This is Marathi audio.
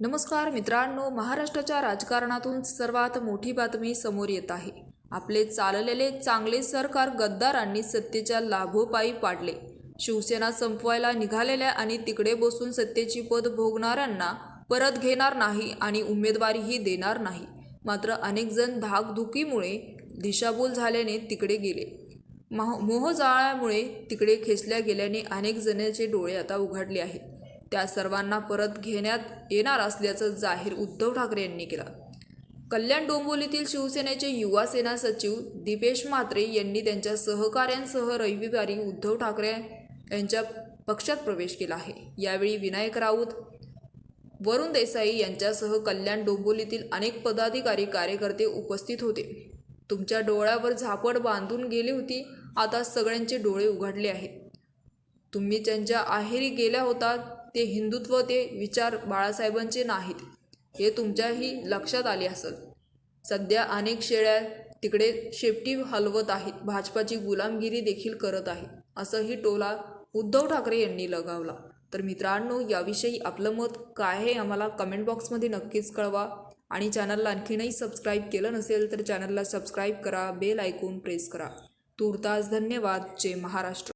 नमस्कार मित्रांनो महाराष्ट्राच्या राजकारणातून सर्वात मोठी बातमी समोर येत आहे. आपले चाललेले चांगले सरकार गद्दारांनी सत्तेच्या लाभोपायी पाडले. शिवसेना संपवायला निघालेल्या आणि तिकडे बसून सत्तेची पद भोगणाऱ्यांना परत घेणार नाही आणि उमेदवारीही देणार नाही. मात्र अनेक जण धाकधुकीमुळे दिशाभूल झाल्याने तिकडे गेले. मोह मोहजाळ्यामुळे तिकडे खेचल्या गेल्याने अनेक जणांचे डोळे आता उघडले आहेत. त्या सर्वांना परत घेण्यात येणार असल्याचं जाहीर उद्धव ठाकरे यांनी केलं. कल्याण डोंबिवलीतील शिवसेनेचे युवा सेना सचिव दीपेश म्हात्रे यांनी त्यांच्या सहकाऱ्यांसह रविवारी उद्धव ठाकरे यांच्या पक्षात प्रवेश केला आहे. यावेळी विनायक राऊत वरुण देसाई यांच्यासह कल्याण डोंबिवलीतील अनेक पदाधिकारी कार्यकर्ते उपस्थित होते. तुमच्या डोळ्यावर झापड बांधून गेली होती आता सगळ्यांचे डोळे उघडले आहेत. तुम्ही ज्यांच्या आहेरी गेल्या होतात ते हिंदुत्व ते विचार बाळासाहेबांचे नाहीत. हे तुमच्याही लक्षात आले असेल. सध्या अनेक शेळ्या तिकडे शेपटी हलवत आहेत. भाजपाची गुलामगिरी देखील करत आहेत असंही टोला उद्धव ठाकरे यांनी लगावला. तर मित्रांनो याविषयी आपलं मत काय आहे आम्हाला कमेंट बॉक्समध्ये नक्कीच कळवा. आणि चॅनलला आणखीनही सबस्क्राईब केलं नसेल तर चॅनलला सबस्क्राईब करा. बेल ऐकून प्रेस करा. तूर्तास धन्यवाद. जय महाराष्ट्र.